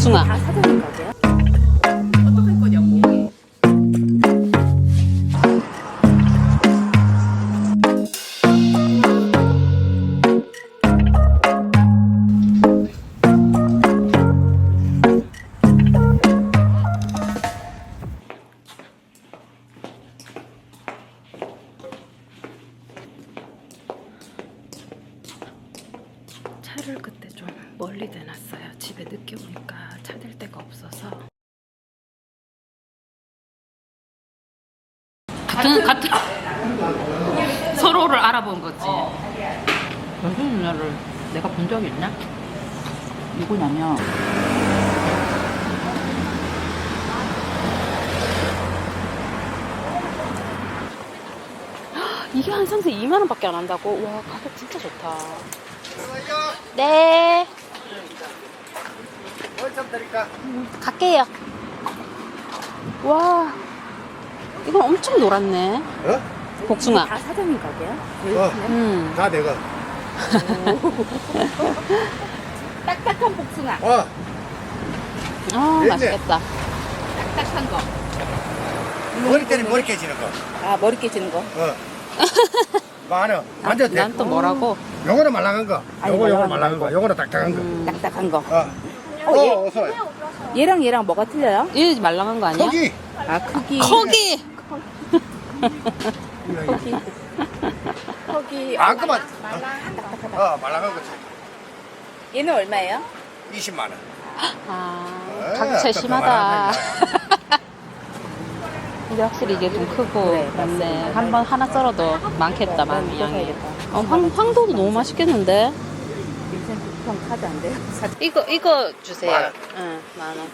복숭 같은 같은 서로를 알아본 거지. 무슨 누나를 내가 본 적이 있나? 누구냐면 이게 한 상세 2만 원밖에 안 한다고? 와 가격 진짜 좋다. 네. 뭘좀 드릴까? 갈게요. 와 이건 엄청 노랗네. 어? 복숭아. 다 사장님 가게야? 어, 음. 다 내가. 딱딱한 복숭아 어, 아. 맛있겠다. 딱딱한 거. 머리 때는 머리 깨지는 거. 아 머리 깨지는 거. 어. 많아. 만져도 돼. 난또 뭐라고? 요거는 말랑한 거. 아니, 요거, 요거 말랑한 말랑한 거. 요거는 딱딱한 거. 음. 딱딱한 거. 어. 어, 어, 얘- 어서 와요. 얘랑 얘랑 뭐가 틀려요? 이 말랑한 거 아니야? 거기. 아 크기. 거기. 거기. 거기. 아, 그만. 딱딱하다. 어, 말랑한 거. 얘는 얼마예요? 20만 원. 아 에이, 가격 아까 심하다. 근데 확실히 이게 좀 크고 네, 맞네. 한 번 하나 썰어도 많겠다, 많이 또 양이. 사야겠다. 어, 황, 황도도 너무 맛있겠는데? 카드 안 돼요? 이거, 이거 주세요. 만 원. 응, 만 원.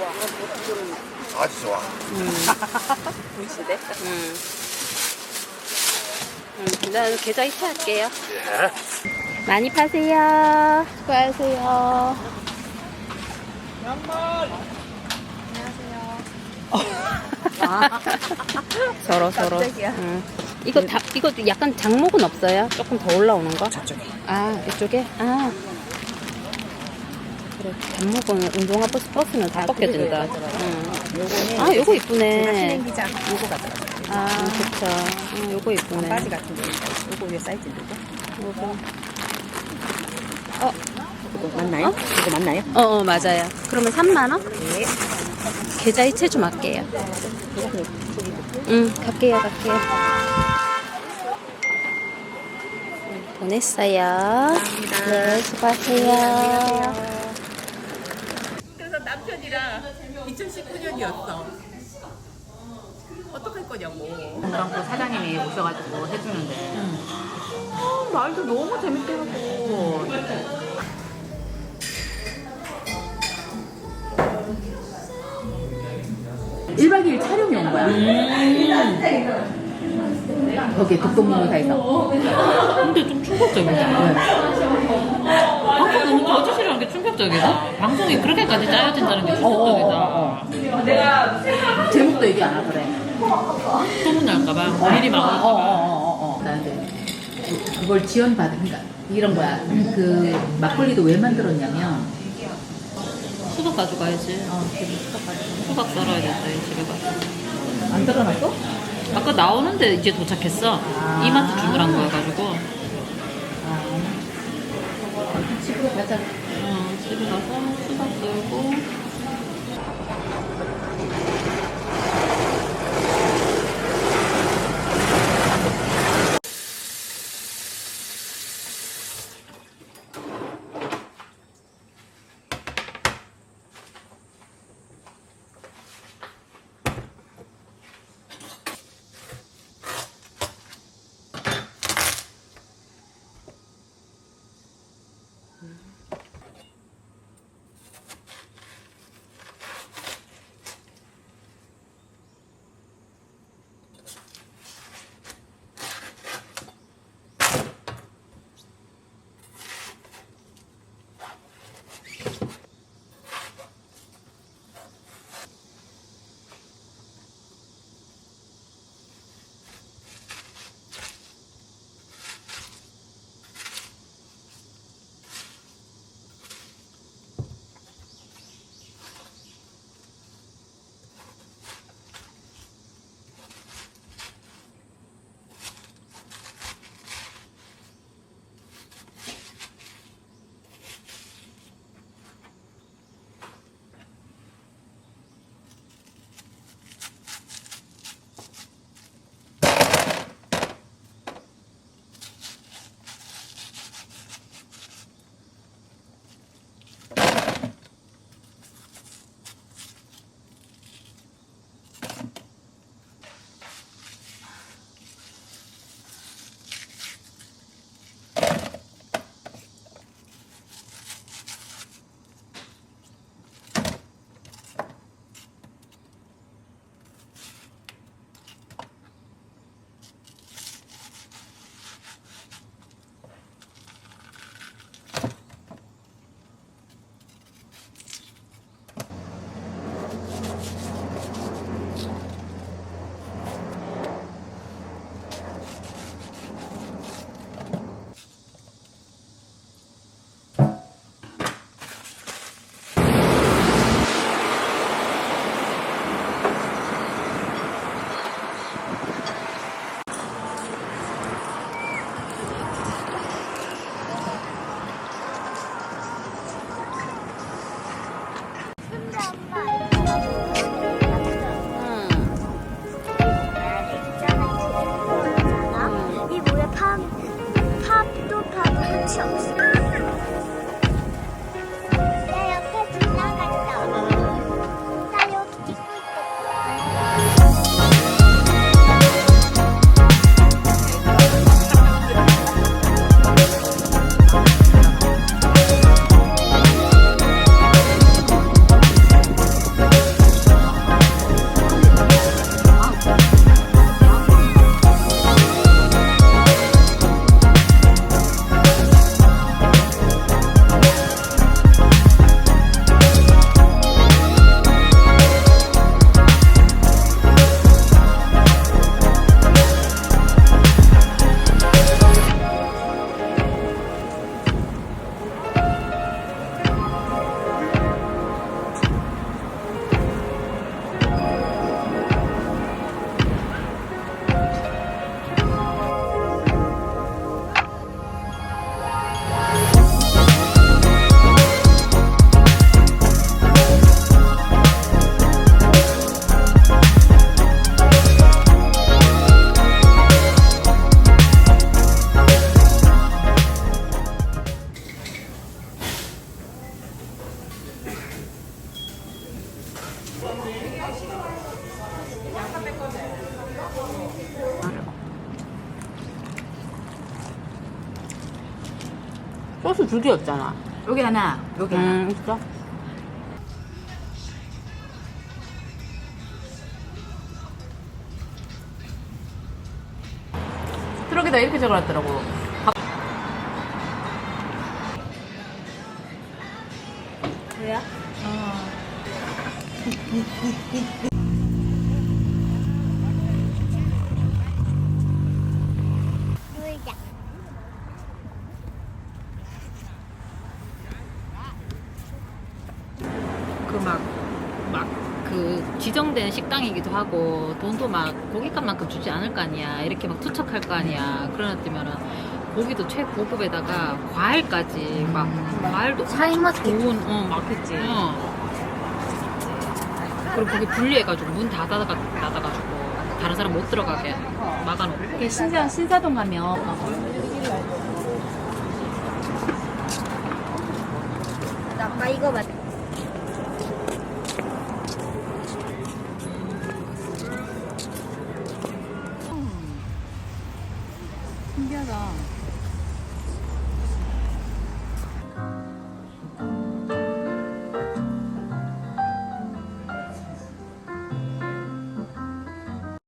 아 주 좋아. 음, 보이시대? 음. 음, 나 계좌 이체할게요. 예. 많이 파세요. 수고하세요. 서로 서로. 깜짝이야. 응. 이거 다 이거 약간 장목은 없어요? 조금 더 올라오는 거? 저쪽에. 아 이쪽에? 아 그래 장목은 운동화 버스 버스는 다 아, 벗겨진다. 응. 요거는 아 요거 제가 이쁘네. 실행기장 요거 가져가요. 아 그쵸. 아, 요거 이쁘네. 바지 같은 거. 요거 왜 사이즈인데? 요거. 이거 맞나요? 이거 맞나요? 어, 어 맞아요. 그러면 3만 원? 네. 계좌 이체 좀 할게요. 요거 저기. 응, 갈게요, 갈게요. 보냈어요. 네, 수고하세요. 그래서 남편이랑 2019년이었어. 어떡할 거냐고. 그럼 그 사장님이 오셔가지고 해주는데 어, 말도 너무 재밌게 하고 1박 2일 촬영이 온 거야 거기 독도문화사에서 근데 좀 충격적이다. 방송 너무 거짓이라는 게 충격적이다. 방송이 그렇게까지 짜여진다는 게 어, 충격적이다. 제목도 얘기 안 하더래 소문 날까봐 미리 막을까봐. 어어 어 어 나한테 그- 그걸 지원받은 그러니까 이런 거야 그 막걸리도 왜 만들었냐면 수박 가져가야지. 어, 그 수박 썰어야 이 집에 가서. 안 들어놨어? 아까 나오는데 이제 도착했어. 아. 이마트 주문한 거여가지고. 아. 집으로 가자. 어, 집에 가서 수박 썰고. 소스 두 개였잖아. 여기 하나, 여기 하나. 음, 있어? 트럭에다 이렇게 적어놨더라고. 왜요? 그막막그 지정된 식당이기도 하고 돈도 막 고깃값만큼 주지 않을 거 아니야. 이렇게 막 투척할 거 아니야. 그러나 뜨면은 고기도 최고급에다가 과일까지 막 과일도 샤인머스켓 좋은 어 맞겠지. 어. 그리고 거기 분리해가지고 문다 닫아가 닫아가지고 다른 사람 못 들어가게 막아놓고. 이게 신사, 신사동 가면. 아빠 이거 맞